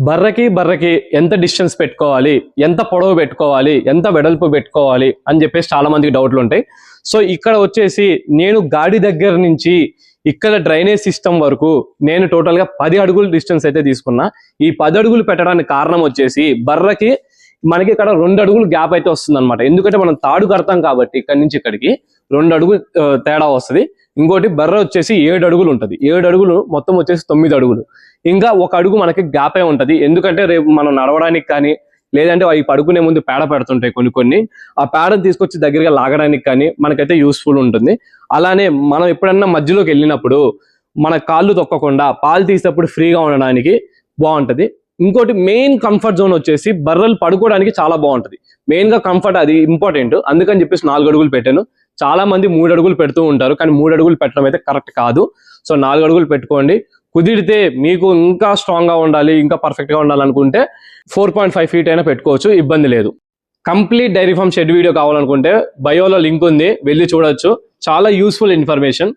బర్రకి బర్రకి ఎంత డిస్టెన్స్ పెట్టుకోవాలి? ఎంత పొడవు పెట్టుకోవాలి? ఎంత వెడల్పు పెట్టుకోవాలి? అని చెప్పేసి చాలా మందికి డౌట్లు ఉంటాయి. సో ఇక్కడ వచ్చేసి నేను గాడి దగ్గర నుంచి ఇక్కడ డ్రైనేజ్ సిస్టమ్ వరకు నేను టోటల్గా పది అడుగులు డిస్టెన్స్ అయితే తీసుకున్నా. ఈ పది అడుగులు పెట్టడానికి కారణం వచ్చేసి బర్రకి మనకి ఇక్కడ రెండు అడుగులు గ్యాప్ అయితే వస్తుంది అనమాట ఎందుకంటే మనం తాడు కడతాం కాబట్టి ఇక్కడ నుంచి ఇక్కడికి రెండు అడుగులు తేడా వస్తుంది. ఇంకోటి బర్ర వచ్చేసి ఏడు అడుగులు ఉంటుంది. ఏడు అడుగులు మొత్తం వచ్చేసి తొమ్మిది అడుగులు. ఇంకా ఒక అడుగు మనకి గ్యాపే ఉంటది. ఎందుకంటే రేపు మనం నడవడానికి కానీ లేదంటే అవి పడుకునే ముందు పేడ పెడుతుంటాయి కొన్ని కొన్ని. ఆ పేడను తీసుకొచ్చి దగ్గరగా లాగడానికి కానీ మనకైతే యూస్ఫుల్ ఉంటుంది. అలానే మనం ఎప్పుడన్నా మధ్యలోకి వెళ్ళినప్పుడు మన కాళ్ళు తొక్కకుండా పాలు తీసేటప్పుడు ఫ్రీగా ఉండడానికి బాగుంటది. ఇంకోటి మెయిన్ కంఫర్ట్ జోన్ వచ్చేసి బర్రెలు పడుకోవడానికి చాలా బాగుంటది. మెయిన్గా కంఫర్ట్ అది ఇంపార్టెంట్ అందుకని చెప్పేసి నాలుగు అడుగులు పెట్టాను. చాలా మంది మూడు అడుగులు పెడుతూ ఉంటారు కానీ మూడు అడుగులు పెట్టడం అయితే కరెక్ట్ కాదు. సో నాలుగు అడుగులు పెట్టుకోండి. కుదిరితే మీకు ఇంకా స్ట్రాంగ్గా ఉండాలి ఇంకా పర్ఫెక్ట్గా ఉండాలనుకుంటే ఫోర్ పాయింట్ ఫైవ్ ఫీట్ అయినా పెట్టుకోవచ్చు ఇబ్బంది లేదు. Complete dairy farm shed video కావాలనుకుంటే బయోలో లింక్ ఉంది వెళ్ళి చూడొచ్చు. చాలా యూస్ఫుల్ ఇన్ఫర్మేషన్